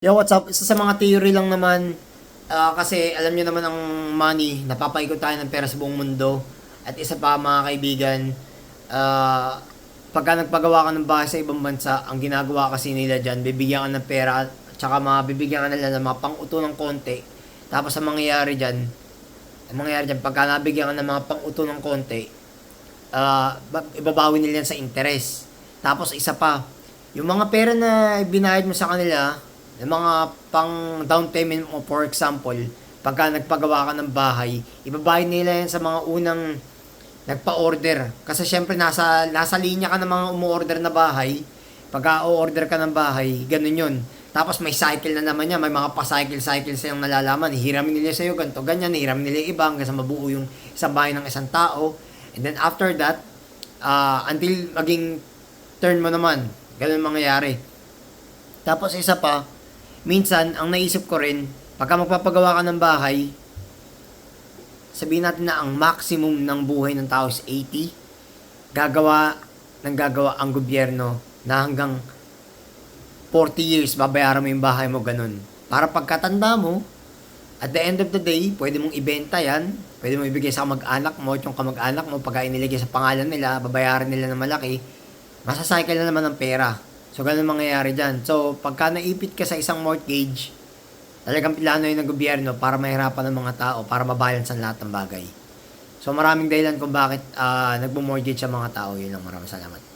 Yo, what's up? Isa sa mga theory lang naman, ah, kasi alam niyo naman ang money, napapaikot tayo ng pera sa buong mundo. At isa pa mga kaibigan, ah, pagka nagpagawa ka ng bahay sa ibang bansa, ang ginagawa kasi nila dyan, bibigyan ka ng pera, tsaka mga bibigyan ka nila ng mga pang-uto ng konti. Tapos ang mangyayari dyan, ang mangyayari dyan, pagka nabigyan ka ng mga pang-uto ng konti, ba- ibabawi nila yan sa interest. Tapos isa pa, yung mga pera na binayad mo sa kanila, yung mga pang down payment mo, for example, pagka nagpagawa ka ng bahay, ibabayad nila yan sa mga unang nagpa-order. Kasi syempre nasa, nasa linya ka ng mga umu-order na bahay, pagka o-order ka ng bahay, ganun yun. Tapos may cycle na naman yan, may mga pa-cycle-cycle silang nalalaman. Hiramin nila sa'yo, ganito, ganyan, hiramin nila yung iba hanggang sa mabuo yung isang bahay ng isang tao. And then after that, ah, until maging turn mo naman, ganun mangyayari. Tapos isa pa, minsan, ang naisip ko rin, pagka magpapagawa ka ng bahay, sabihin natin na ang maximum ng buhay ng tao is 80, gagawa ng gagawa ang gobyerno na hanggang 40 years babayaran mo yung bahay mo ganun. Para pagkatanda mo, at the end of the day, pwede mong ibenta yan, pwede mong ibigay sa kamag-anak mo, at yung kamag-anak mo, pagka inilagay sa pangalan nila, babayaran nila ng malaki, masacycle na naman ng pera. So, ganun mangyayari dyan. So, pagka naipit ka sa isang mortgage, talagang plano yun ng gobyerno para mahirapan ng mga tao, para mabalance ang lahat ng bagay. So, maraming dahilan kung bakit uh, nagmo-mortgage ang mga tao. Yun lang, maraming salamat.